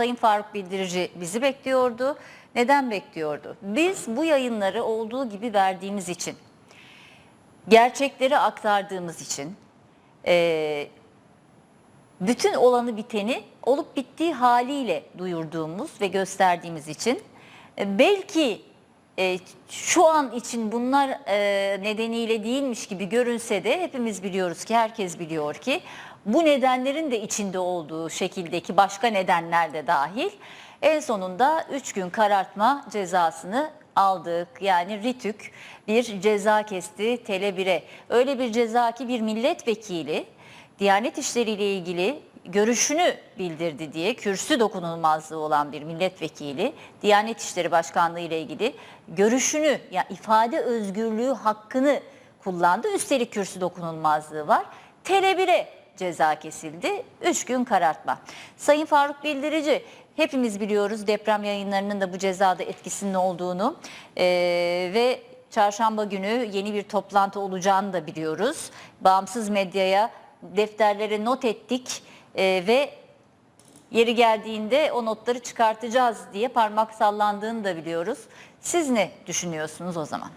Sayın Faruk Bildirici bizi bekliyordu. Neden bekliyordu? Biz bu yayınları olduğu gibi verdiğimiz için, gerçekleri aktardığımız için, e, bütün olanı biteni olup bittiği haliyle duyurduğumuz ve gösterdiğimiz için e, belki e, şu an için bunlar nedeniyle değilmiş gibi görünse de hepimiz biliyoruz ki herkes biliyor ki bu nedenlerin de içinde olduğu şekildeki başka nedenler de dahil en sonunda 3 gün karartma cezasını aldık. Yani RİTÜK bir ceza kesti Tele1'e. Öyle bir ceza ki bir milletvekili Diyanet İşleri ile ilgili görüşünü bildirdi diye kürsü dokunulmazlığı olan bir milletvekili Diyanet İşleri Başkanlığı ile ilgili görüşünü yani ifade özgürlüğü hakkını kullandı. Üstelik kürsü dokunulmazlığı var. Tele1'e ceza kesildi. 3 gün karartma. Sayın Faruk Bildirici hepimiz biliyoruz deprem yayınlarının da bu cezada etkisinin olduğunu Ee, ve çarşamba günü yeni bir toplantı olacağını da biliyoruz. Bağımsız medyaya defterlere not ettik e, ve yeri geldiğinde o notları çıkartacağız diye parmak sallandığını da biliyoruz. Siz ne düşünüyorsunuz o zaman?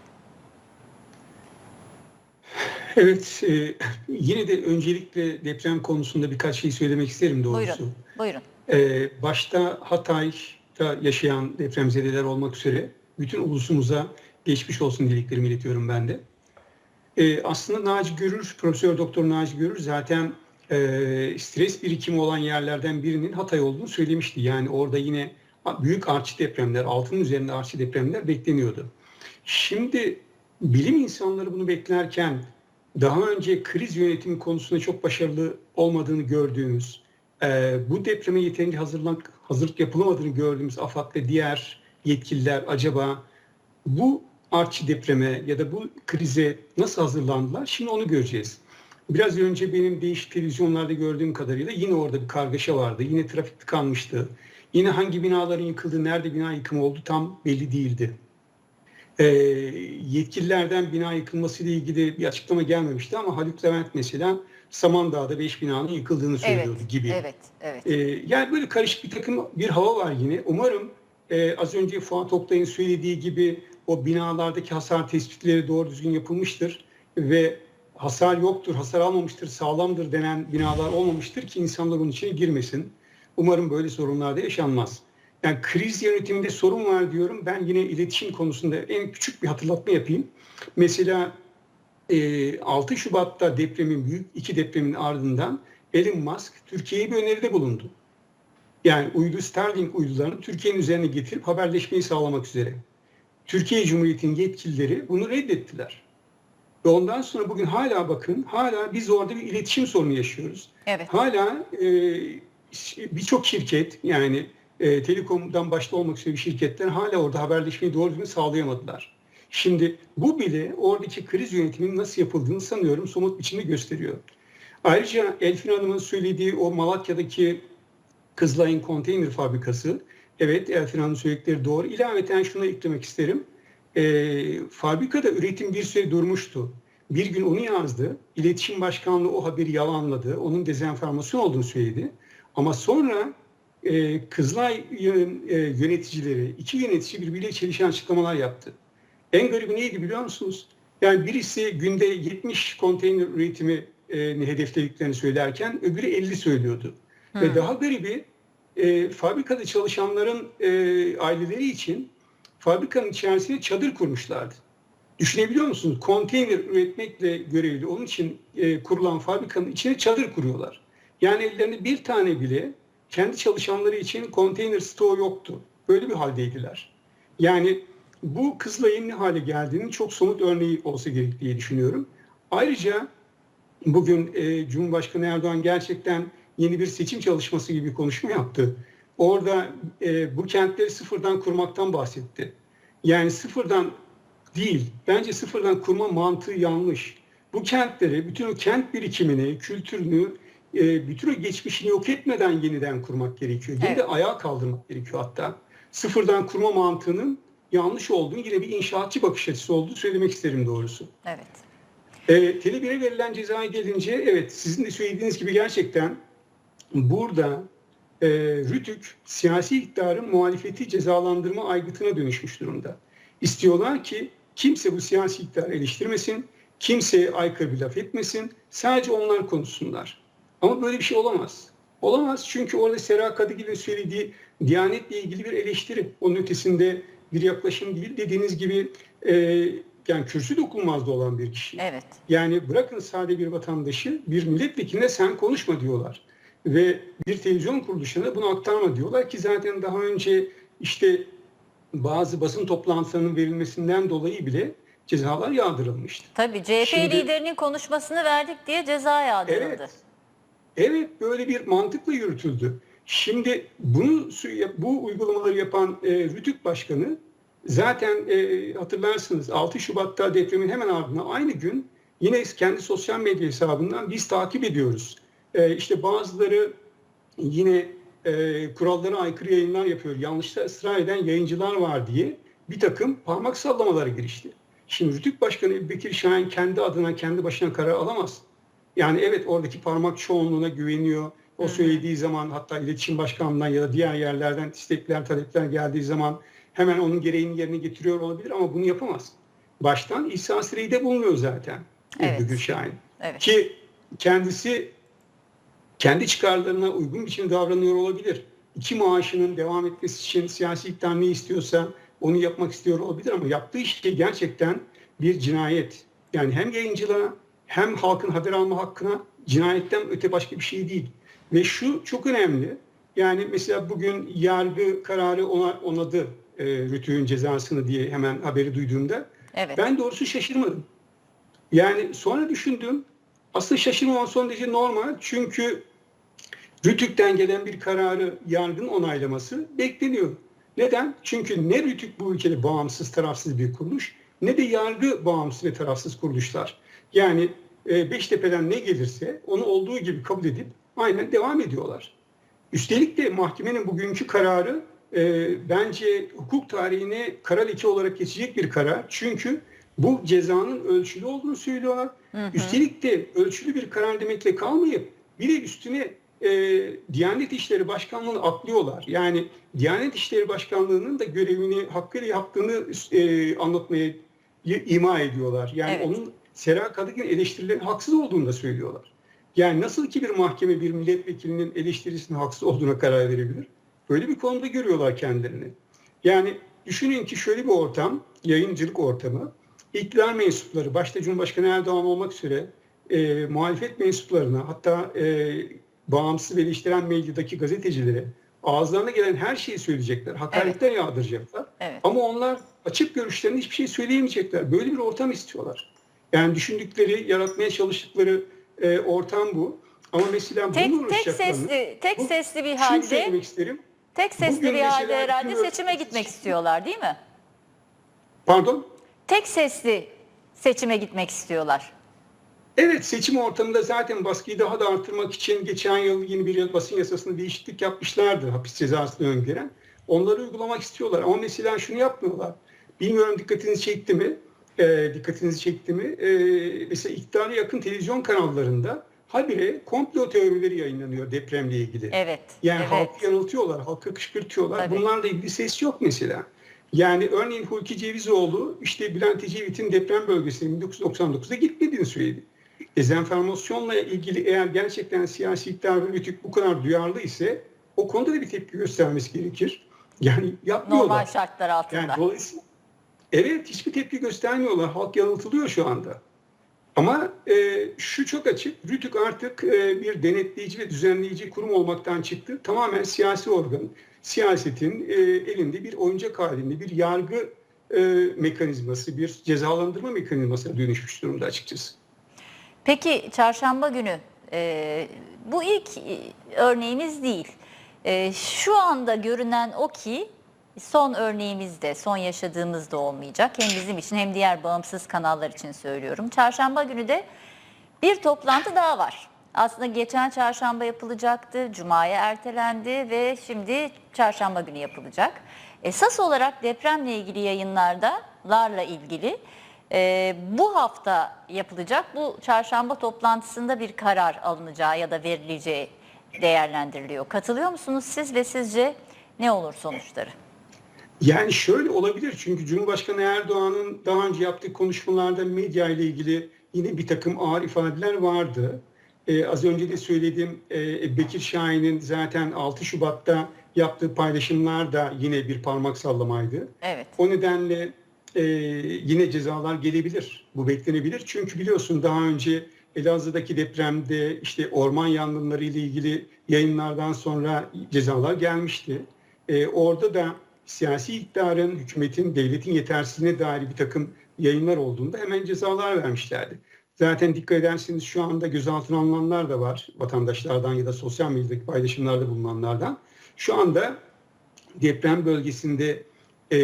Evet, e, yine de öncelikle deprem konusunda birkaç şey söylemek isterim doğrusu. Buyurun. Buyurun. E, başta Hatay'da yaşayan depremzedeler olmak üzere bütün ulusumuza geçmiş olsun dileklerimi iletiyorum ben de. E, aslında Naci Görür, Profesör Doktor Naci Görür zaten e, stres birikimi olan yerlerden birinin Hatay olduğunu söylemişti. Yani orada yine büyük artçı depremler, altının üzerinde artçı depremler bekleniyordu. Şimdi bilim insanları bunu beklerken daha önce kriz yönetimi konusunda çok başarılı olmadığını gördüğümüz, e, bu depreme yeterince hazırlık, hazırlık yapılamadığını gördüğümüz AFAD ve diğer yetkililer acaba bu artçı depreme ya da bu krize nasıl hazırlandılar? Şimdi onu göreceğiz. Biraz önce benim değişik televizyonlarda gördüğüm kadarıyla yine orada bir kargaşa vardı. Yine trafik tıkanmıştı. Yine hangi binaların yıkıldığı, nerede bina yıkımı oldu tam belli değildi. E, yetkililerden bina yıkılması ile ilgili bir açıklama gelmemişti ama Haluk Levent mesela Samandağ'da 5 binanın yıkıldığını söylüyordu Evet, gibi. evet, evet. E, yani böyle karışık bir takım bir hava var yine. Umarım e, az önce Fuat Oktay'ın söylediği gibi o binalardaki hasar tespitleri doğru düzgün yapılmıştır ve hasar yoktur, hasar almamıştır, sağlamdır denen binalar olmamıştır ki insanlar onun içine girmesin. Umarım böyle sorunlar da yaşanmaz. Yani kriz yönetiminde sorun var diyorum. Ben yine iletişim konusunda en küçük bir hatırlatma yapayım. Mesela e, 6 Şubat'ta depremin büyük iki depremin ardından Elon Musk Türkiye'ye bir öneride bulundu. Yani uydu Starlink uydularını Türkiye'nin üzerine getirip haberleşmeyi sağlamak üzere. Türkiye Cumhuriyeti'nin yetkilileri bunu reddettiler. Ve ondan sonra bugün hala bakın hala biz orada bir iletişim sorunu yaşıyoruz. Evet. Hala e, birçok şirket yani e, Telekom'dan başta olmak üzere bir şirketler hala orada haberleşmeyi doğru düzgün sağlayamadılar. Şimdi bu bile oradaki kriz yönetiminin nasıl yapıldığını sanıyorum somut biçimde gösteriyor. Ayrıca Elfin Hanım'ın söylediği o Malatya'daki Kızılay'ın konteyner fabrikası, evet Elfin Hanım'ın söyledikleri doğru. İlaveten şunu eklemek isterim. E, fabrikada üretim bir süre durmuştu. Bir gün onu yazdı. İletişim Başkanlığı o haberi yalanladı. Onun dezenformasyon olduğunu söyledi. Ama sonra e, Kızılay e, yöneticileri, iki yönetici birbiriyle çelişen açıklamalar yaptı. En garibi neydi biliyor musunuz? Yani birisi günde 70 konteyner üretimi e, hedeflediklerini söylerken öbürü 50 söylüyordu. Ve daha garibi e, fabrikada çalışanların e, aileleri için fabrikanın içerisine çadır kurmuşlardı. Düşünebiliyor musunuz? Konteyner üretmekle görevli onun için e, kurulan fabrikanın içine çadır kuruyorlar. Yani ellerinde bir tane bile kendi çalışanları için konteyner stoğu yoktu. Böyle bir haldeydiler. Yani bu Kızılay'ın ne hale geldiğinin çok somut örneği olsa gerek diye düşünüyorum. Ayrıca bugün e, Cumhurbaşkanı Erdoğan gerçekten yeni bir seçim çalışması gibi bir konuşma yaptı. Orada e, bu kentleri sıfırdan kurmaktan bahsetti. Yani sıfırdan değil, bence sıfırdan kurma mantığı yanlış. Bu kentleri, bütün o kent birikimini, kültürünü, e, bütün o geçmişini yok etmeden yeniden kurmak gerekiyor. Yine Evet. de ayağa kaldırmak gerekiyor hatta. Sıfırdan kurma mantığının yanlış olduğunu, yine bir inşaatçı bakış açısı olduğunu söylemek isterim doğrusu. Evet. E, Tele1'e verilen cezaya gelince evet sizin de söylediğiniz gibi gerçekten burada e, Rütük siyasi iktidarın muhalefeti cezalandırma aygıtına dönüşmüş durumda. İstiyorlar ki kimse bu siyasi iktidarı eleştirmesin, kimseye aykırı bir laf etmesin, sadece onlar konuşsunlar. Ama böyle bir şey olamaz. Olamaz çünkü orada Sera Kadıgil'in söylediği Diyanet'le ilgili bir eleştiri. Onun ötesinde bir yaklaşım değil. Dediğiniz gibi e, yani kürsü dokunmazda olan bir kişi. Evet. Yani bırakın sade bir vatandaşı bir milletvekiline sen konuşma diyorlar. Ve bir televizyon kuruluşuna bunu aktarma diyorlar ki zaten daha önce işte bazı basın toplantılarının verilmesinden dolayı bile cezalar yağdırılmıştı. Tabii CHP Şimdi- liderinin konuşmasını verdik diye ceza yağdırıldı. Evet. Evet böyle bir mantıkla yürütüldü. Şimdi bunu bu uygulamaları yapan e, Rütük Başkanı zaten e, hatırlarsınız 6 Şubat'ta depremin hemen ardından aynı gün yine kendi sosyal medya hesabından biz takip ediyoruz. E, işte bazıları yine e, kurallara aykırı yayınlar yapıyor. Yanlışta ısrar eden yayıncılar var diye bir takım parmak sallamalara girişti. Şimdi Rütük Başkanı Bekir Şahin kendi adına kendi başına karar alamaz. Yani evet oradaki parmak çoğunluğuna güveniyor. O söylediği zaman hatta iletişim başkanlığından ya da diğer yerlerden istekler, talepler geldiği zaman hemen onun gereğini yerine getiriyor olabilir ama bunu yapamaz. Baştan İsa Sire'de bulunuyor zaten Evet. Ebru Gülşahin. Evet. Ki kendisi kendi çıkarlarına uygun biçimde davranıyor olabilir. İki maaşının devam etmesi için siyasi iktidar ne istiyorsa onu yapmak istiyor olabilir ama yaptığı şey gerçekten bir cinayet. Yani hem yayıncılığa hem halkın haber alma hakkına cinayetten öte başka bir şey değil. Ve şu çok önemli. Yani mesela bugün yargı kararı ona, onadı e, Rütü'nün cezasını diye hemen haberi duyduğumda. Evet. Ben doğrusu şaşırmadım. Yani sonra düşündüm. Aslında şaşırmam son derece normal. Çünkü Rütük'ten gelen bir kararı yargının onaylaması bekleniyor. Neden? Çünkü ne Rütük bu ülkede bağımsız, tarafsız bir kuruluş ne de yargı bağımsız ve tarafsız kuruluşlar. Yani e, Beştepe'den ne gelirse onu olduğu gibi kabul edip aynen devam ediyorlar. Üstelik de mahkemenin bugünkü kararı e, bence hukuk tarihine kara leke olarak geçecek bir karar. Çünkü bu cezanın ölçülü olduğunu söylüyorlar. Üstelik de ölçülü bir karar demekle kalmayıp bir de üstüne e, Diyanet İşleri Başkanlığı'nı atlıyorlar. Yani Diyanet İşleri Başkanlığı'nın da görevini hakkıyla yaptığını e, anlatmaya ima ediyorlar. Yani Evet. onun Sera Kadıgil'in eleştirilerinin haksız olduğunu da söylüyorlar. Yani nasıl ki bir mahkeme bir milletvekilinin eleştirisinin haksız olduğuna karar verebilir? Böyle bir konuda görüyorlar kendilerini. Yani düşünün ki şöyle bir ortam, yayıncılık ortamı, iktidar mensupları, başta Cumhurbaşkanı Erdoğan olmak üzere e, muhalefet mensuplarına hatta e, bağımsız ve eleştiren medyadaki gazetecilere ağızlarına gelen her şeyi söyleyecekler, hakaretler yağdıracaklar. Evet. Ama onlar açık görüşlerinde hiçbir şey söyleyemeyecekler. Böyle bir ortam istiyorlar. Yani düşündükleri, yaratmaya çalıştıkları e, ortam bu. Ama mesela Tek bununla tek sesli tek Bu- sesli bir şunu halde söylemek isterim. tek sesli Bugün bir halde herhalde seçime gitmek istiyorlar değil mi? Pardon? Tek sesli seçime gitmek istiyorlar. Evet seçim ortamında zaten baskıyı daha da artırmak için geçen yıl yeni bir basın yasasında değişiklik yapmışlardı hapis cezasını öngören. Onları uygulamak istiyorlar ama mesela şunu yapmıyorlar. Bilmiyorum dikkatinizi çekti mi? Ee, dikkatinizi çekti mi? Ee, mesela iktidara yakın televizyon kanallarında habire komplo teorileri yayınlanıyor depremle ilgili. Evet. Yani evet. halkı yanıltıyorlar, halkı kışkırtıyorlar. Tabii. Bunlarla ilgili ses yok mesela. Yani örneğin Hulki Cevizoğlu işte Bülent Ecevit'in deprem bölgesine 1999'da gitmediğini söyledi. Dezenformasyonla ilgili eğer gerçekten siyasi iktidar ve bu kadar duyarlı ise o konuda da bir tepki göstermesi gerekir. Yani yapmıyorlar. Normal şartlar altında. Yani dolayısıyla evet hiçbir tepki göstermiyorlar. Halk yanıltılıyor şu anda. Ama e, şu çok açık. Rütük artık e, bir denetleyici ve düzenleyici kurum olmaktan çıktı. Tamamen siyasi organ. Siyasetin e, elinde bir oyuncak halinde bir yargı e, mekanizması, bir cezalandırma mekanizmasına dönüşmüş durumda açıkçası. Peki çarşamba günü e, bu ilk e, örneğimiz değil. E, şu anda görünen o ki son örneğimiz de son yaşadığımız da olmayacak. Hem bizim için hem diğer bağımsız kanallar için söylüyorum. Çarşamba günü de bir toplantı daha var. Aslında geçen çarşamba yapılacaktı, cumaya ertelendi ve şimdi çarşamba günü yapılacak. Esas olarak depremle ilgili yayınlarda, larla ilgili e, bu hafta yapılacak bu çarşamba toplantısında bir karar alınacağı ya da verileceği değerlendiriliyor. Katılıyor musunuz siz ve sizce ne olur sonuçları? Yani şöyle olabilir çünkü Cumhurbaşkanı Erdoğan'ın daha önce yaptığı konuşmalarda medya ile ilgili yine bir takım ağır ifadeler vardı. Ee, az önce de söylediğim e, Bekir Şahin'in zaten 6 Şubat'ta yaptığı paylaşımlar da yine bir parmak sallamaydı. Evet. O nedenle e, yine cezalar gelebilir. Bu beklenebilir. Çünkü biliyorsun daha önce Elazığ'daki depremde işte orman yangınları ile ilgili yayınlardan sonra cezalar gelmişti. E, orada da siyasi iktidarın, hükümetin, devletin yetersizliğine dair bir takım yayınlar olduğunda hemen cezalar vermişlerdi. Zaten dikkat ederseniz şu anda gözaltına alınanlar da var vatandaşlardan ya da sosyal medyadaki paylaşımlarda bulunanlardan. Şu anda deprem bölgesinde e,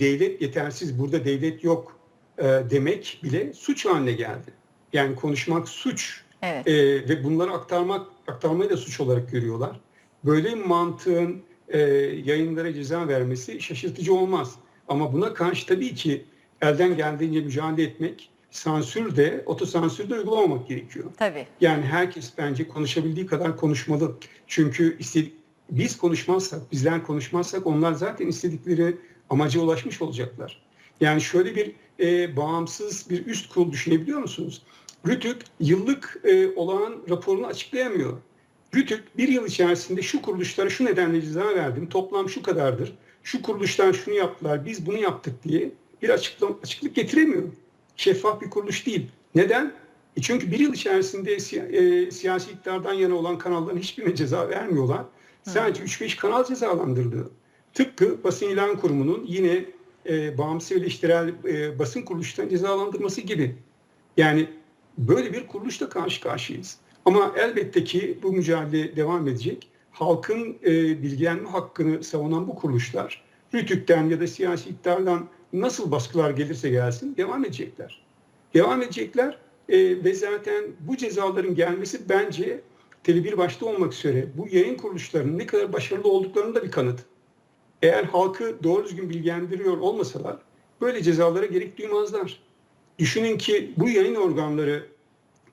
devlet yetersiz, burada devlet yok e, demek bile suç haline geldi. Yani konuşmak suç Evet. e, ve bunları aktarmak aktarmayı da suç olarak görüyorlar. Böyle bir mantığın e, yayınlara ceza vermesi şaşırtıcı olmaz. Ama buna karşı tabii ki elden geldiğince mücadele etmek, sansür de, otosansür de uygulamamak gerekiyor. Tabii. Yani herkes bence konuşabildiği kadar konuşmalı. Çünkü istedik, biz konuşmazsak, bizler konuşmazsak onlar zaten istedikleri amaca ulaşmış olacaklar. Yani şöyle bir e, bağımsız bir üst kurul düşünebiliyor musunuz? RÜTÜK yıllık e, olağan raporunu açıklayamıyor. RÜTÜK bir yıl içerisinde şu kuruluşlara şu nedenle ceza verdim, toplam şu kadardır, şu kuruluşlar şunu yaptılar, biz bunu yaptık diye bir açıklam açıklık getiremiyor. Şeffaf bir kuruluş değil. Neden? E çünkü bir yıl içerisinde siya- e, siyasi iktidardan yana olan kanalların hiçbirine ceza vermiyorlar. Sadece 3-5 kanal cezalandırılıyor. Tıpkı Basın İlan Kurumu'nun yine e, bağımsız eleştirel e, basın kuruluşlarını cezalandırması gibi. Yani böyle bir kuruluşla karşı karşıyayız. Ama elbette ki bu mücadele devam edecek. Halkın e, bilgilenme hakkını savunan bu kuruluşlar RÜTÜK'ten ya da siyasi iktidardan nasıl baskılar gelirse gelsin devam edecekler. Devam edecekler e, ve zaten bu cezaların gelmesi bence Tele1 başta olmak üzere bu yayın kuruluşlarının ne kadar başarılı olduklarının da bir kanıt. Eğer halkı doğru düzgün bilgilendiriyor olmasalar böyle cezalara gerek duymazlar. Düşünün ki bu yayın organları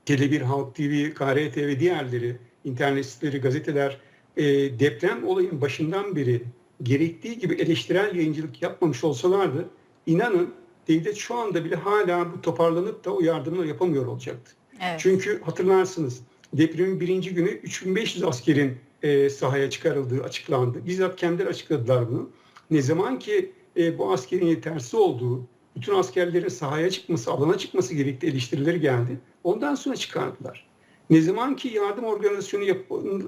Tele1, Halk TV, KRT ve diğerleri, internet siteleri, gazeteler e, deprem olayın başından beri gerektiği gibi eleştirel yayıncılık yapmamış olsalardı inanın devlet şu anda bile hala bu toparlanıp da o yardımları yapamıyor olacaktı. Evet. Çünkü hatırlarsınız depremin birinci günü 3500 askerin e, sahaya çıkarıldığı açıklandı. Bizzat kendileri açıkladılar bunu. Ne zaman ki e, bu askerin yetersiz olduğu, bütün askerlerin sahaya çıkması, alana çıkması gerektiği eleştirileri geldi. Ondan sonra çıkardılar. Ne zaman ki yardım organizasyonu yap,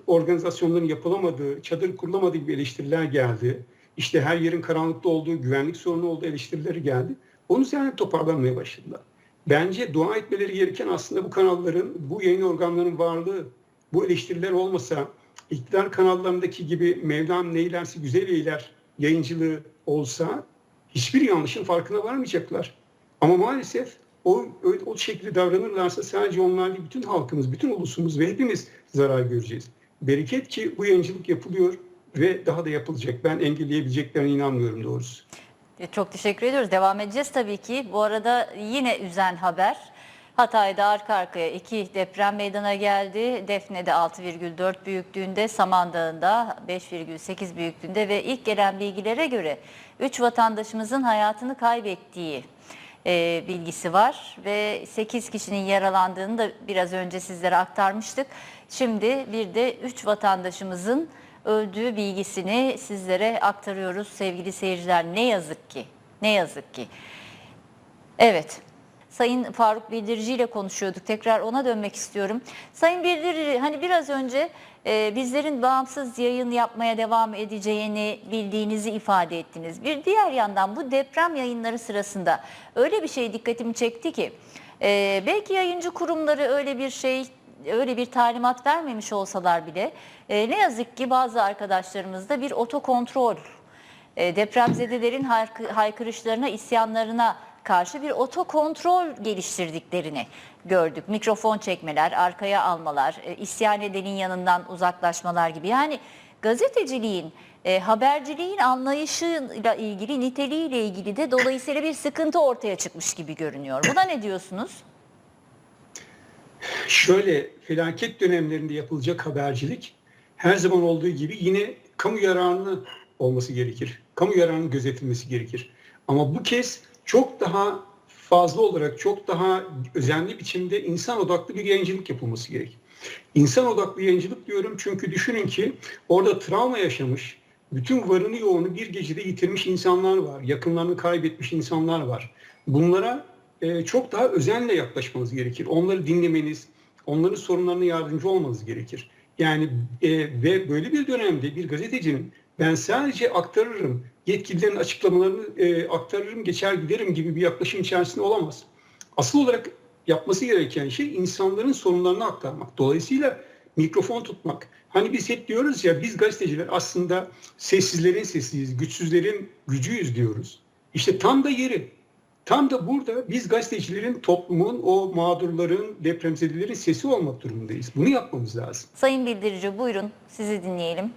organizasyonların yapılamadığı, çadır kurulamadığı gibi eleştiriler geldi. İşte her yerin karanlıkta olduğu, güvenlik sorunu olduğu eleştirileri geldi. Onun üzerine toparlanmaya başladılar. Bence dua etmeleri gereken aslında bu kanalların, bu yayın organlarının varlığı, bu eleştiriler olmasa iktidar kanallarındaki gibi Mevlam neylerse güzel eyler yayıncılığı olsa hiçbir yanlışın farkına varmayacaklar. Ama maalesef o, öyle- o şekilde davranırlarsa sadece onlar değil bütün halkımız, bütün ulusumuz ve hepimiz zarar göreceğiz. Bereket ki bu yayıncılık yapılıyor ve daha da yapılacak. Ben engelleyebileceklerine inanmıyorum doğrusu. E, Çok teşekkür ediyoruz. Devam edeceğiz tabii ki. Bu arada yine üzen haber. Hatay'da arka arkaya iki deprem meydana geldi. Defne'de 6,4 büyüklüğünde, Samandağ'ında 5,8 büyüklüğünde ve ilk gelen bilgilere göre 3 vatandaşımızın hayatını kaybettiği e, bilgisi var ve 8 kişinin yaralandığını da biraz önce sizlere aktarmıştık. Şimdi bir de 3 vatandaşımızın öldüğü bilgisini sizlere aktarıyoruz sevgili seyirciler. Ne yazık ki, ne yazık ki. Evet. Sayın Faruk Bildirici ile konuşuyorduk. Tekrar ona dönmek istiyorum. Sayın Bildirici hani biraz önce e, bizlerin bağımsız yayın yapmaya devam edeceğini bildiğinizi ifade ettiniz. Bir diğer yandan bu deprem yayınları sırasında öyle bir şey dikkatimi çekti ki e, belki yayıncı kurumları öyle bir şey öyle bir talimat vermemiş olsalar bile e, ne yazık ki bazı arkadaşlarımızda bir otokontrol e, depremzedelerin haykı- haykırışlarına, isyanlarına karşı bir otokontrol geliştirdiklerini gördük. Mikrofon çekmeler, arkaya almalar, e, isyan edenin yanından uzaklaşmalar gibi. Yani gazeteciliğin, e, haberciliğin anlayışıyla ilgili, niteliğiyle ilgili de dolayısıyla bir sıkıntı ortaya çıkmış gibi görünüyor. Buna ne diyorsunuz? Şöyle felaket dönemlerinde yapılacak habercilik her zaman olduğu gibi yine kamu yararını olması gerekir. Kamu yararının gözetilmesi gerekir. Ama bu kez çok daha fazla olarak çok daha özenli biçimde insan odaklı bir yayıncılık yapılması gerek. İnsan odaklı yayıncılık diyorum çünkü düşünün ki orada travma yaşamış, bütün varını yoğunu bir gecede yitirmiş insanlar var. Yakınlarını kaybetmiş insanlar var. Bunlara e, çok daha özenle yaklaşmanız gerekir. Onları dinlemeniz, onların sorunlarına yardımcı olmanız gerekir. Yani e, ve böyle bir dönemde bir gazetecinin ben sadece aktarırım, yetkililerin açıklamalarını e, aktarırım, geçer giderim gibi bir yaklaşım içerisinde olamaz. Asıl olarak yapması gereken şey insanların sorunlarını aktarmak. Dolayısıyla mikrofon tutmak. Hani biz hep diyoruz ya biz gazeteciler aslında sessizlerin sesiyiz, güçsüzlerin gücüyüz diyoruz. İşte tam da yeri. Tam da burada biz gazetecilerin toplumun, o mağdurların, depremzedelerin sesi olmak durumundayız. Bunu yapmamız lazım. Sayın Bildirici buyurun sizi dinleyelim.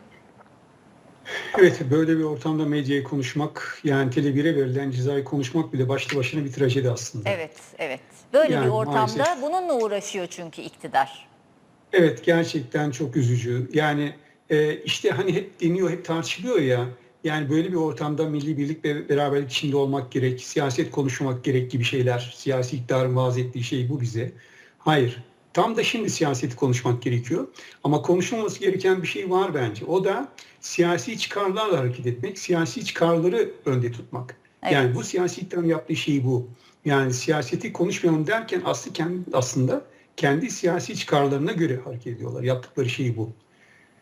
Evet böyle bir ortamda medyayı konuşmak yani Tele1'e verilen cezayı konuşmak bile başlı başına bir trajedi aslında. Evet, evet. Böyle Yani bir ortamda maalesef. bununla uğraşıyor çünkü iktidar. Evet gerçekten çok üzücü. Yani e, işte hani hep deniyor, hep tartışılıyor ya. Yani böyle bir ortamda milli birlik ve beraberlik içinde olmak gerek, siyaset konuşmak gerek gibi şeyler. Siyasi iktidarın vaaz ettiği şey bu bize. Hayır. Tam da şimdi siyaseti konuşmak gerekiyor. Ama konuşulması gereken bir şey var bence. O da siyasi çıkarlarla hareket etmek, siyasi çıkarları önde tutmak. Evet. Yani bu siyasi iktidarın yaptığı şey bu. Yani siyaseti konuşmayalım derken aslında kendi, aslında kendi siyasi çıkarlarına göre hareket ediyorlar. Yaptıkları şey bu.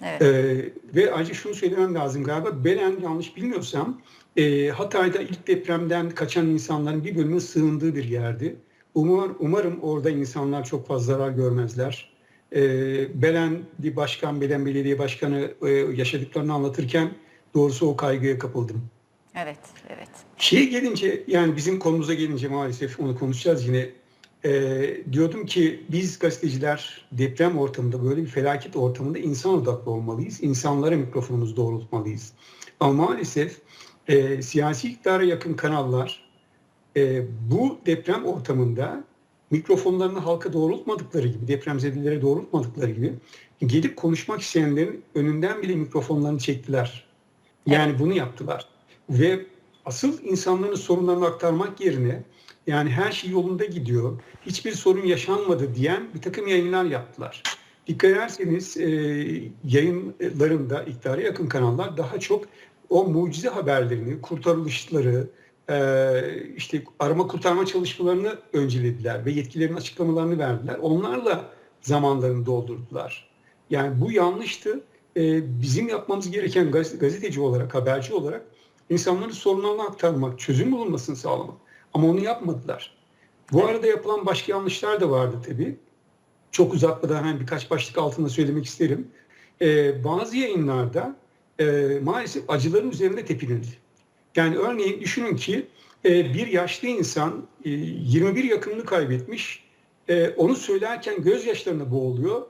Evet. Ee, ve ayrıca şunu söylemem lazım galiba. Belen yanlış bilmiyorsam e, Hatay'da ilk depremden kaçan insanların bir bölümü sığındığı bir yerdi. Umar, umarım orada insanlar çok fazla zarar görmezler. Ee, Belen bir başkan, Belen Belediye Başkanı e, yaşadıklarını anlatırken doğrusu o kaygıya kapıldım. Evet, evet. Şeye gelince yani bizim konumuza gelince maalesef onu konuşacağız yine. Ee, diyordum ki biz gazeteciler deprem ortamında böyle bir felaket ortamında insan odaklı olmalıyız. İnsanlara mikrofonumuzu doğrultmalıyız. Ama maalesef e, siyasi iktidara yakın kanallar e, bu deprem ortamında mikrofonlarını halka doğrultmadıkları gibi, depremzedelere doğrultmadıkları gibi gelip konuşmak isteyenlerin önünden bile mikrofonlarını çektiler. Yani bunu yaptılar. Ve asıl insanların sorunlarını aktarmak yerine yani her şey yolunda gidiyor, hiçbir sorun yaşanmadı diyen bir takım yayınlar yaptılar. Dikkat ederseniz e, yayınlarında iktidara yakın kanallar daha çok o mucize haberlerini, kurtarılışları, işte arama kurtarma çalışmalarını öncelediler ve yetkililerin açıklamalarını verdiler. Onlarla zamanlarını doldurdular. Yani bu yanlıştı. E, bizim yapmamız gereken gaz- gazeteci olarak, haberci olarak insanların sorunlarını aktarmak, çözüm bulunmasını sağlamak. Ama onu yapmadılar. Bu arada yapılan başka yanlışlar da vardı tabii. Çok uzatmadan hemen birkaç başlık altında söylemek isterim. Ee, bazı yayınlarda e, maalesef acıların üzerinde tepinildi. Yani örneğin düşünün ki e, bir yaşlı insan e, 21 yakınını kaybetmiş. E, onu söylerken gözyaşlarına boğuluyor.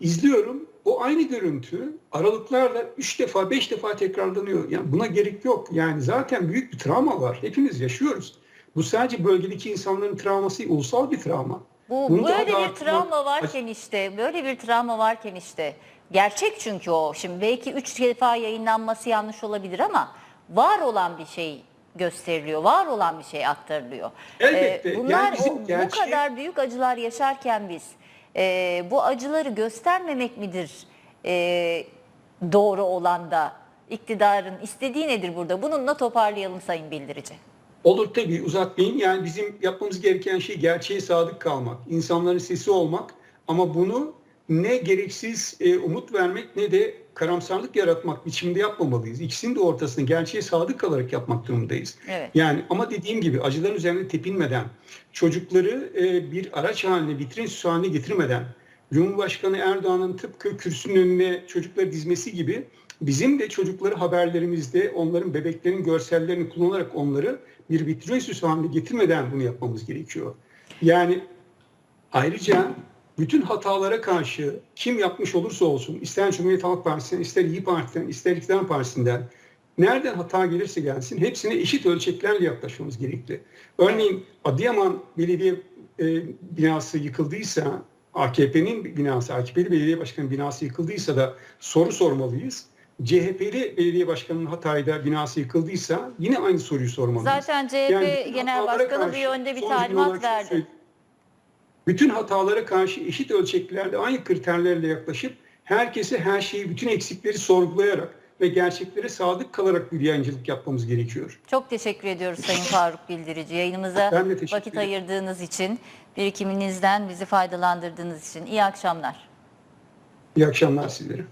İzliyorum o aynı görüntü aralıklarla 3 defa 5 defa tekrarlanıyor. Yani buna gerek yok. Yani zaten büyük bir travma var. Hepimiz yaşıyoruz. Bu sadece bölgedeki insanların travması ulusal bir travma. Bu Bunu böyle bir travma varken işte, böyle bir travma varken işte gerçek çünkü o. Şimdi belki üç defa yayınlanması yanlış olabilir ama var olan bir şey gösteriliyor, var olan bir şey aktarılıyor. Elbette. Ee, bunlar Yani bizim o- bu gerçeği- kadar büyük acılar yaşarken biz e, bu acıları göstermemek midir e, doğru olan da iktidarın istediği nedir burada? Bununla toparlayalım Sayın Bildirici. Olur tabii uzatmayayım. Yani bizim yapmamız gereken şey gerçeğe sadık kalmak, insanların sesi olmak ama bunu ne gereksiz e, umut vermek ne de karamsarlık yaratmak biçimde yapmamalıyız. İkisinin de ortasını gerçeğe sadık kalarak yapmak durumundayız. Evet. Yani ama dediğim gibi acıların üzerine tepinmeden, çocukları e, bir araç haline, vitrin süsü haline getirmeden, Cumhurbaşkanı Erdoğan'ın tıpkı kürsünün önüne çocukları dizmesi gibi bizim de çocukları haberlerimizde onların bebeklerin görsellerini kullanarak onları bir vitrin süsü haline getirmeden bunu yapmamız gerekiyor. Yani ayrıca bütün hatalara karşı kim yapmış olursa olsun, ister Cumhuriyet Halk Partisi'nden, ister İyi Parti'den, ister İktidar Partisi'nden, nereden hata gelirse gelsin hepsine eşit ölçeklerle yaklaşmamız gerekli. Örneğin Adıyaman Belediye e, binası yıkıldıysa, AKP'nin binası, AKP'li belediye başkanı binası yıkıldıysa da soru sormalıyız. CHP'li belediye başkanının Hatay'da binası yıkıldıysa yine aynı soruyu sormalıyız. Zaten CHP bütün Genel Başkanı bu yönde bir talimat verdi. Bütün hatalara karşı eşit ölçeklerde aynı kriterlerle yaklaşıp herkese her şeyi, bütün eksikleri sorgulayarak ve gerçeklere sadık kalarak bir yayıncılık yapmamız gerekiyor. Çok teşekkür ediyoruz Sayın Faruk Bildirici. Yayınımıza vakit ayırdığınız için, birikiminizden bizi faydalandırdığınız için. İyi akşamlar. İyi akşamlar sizlere.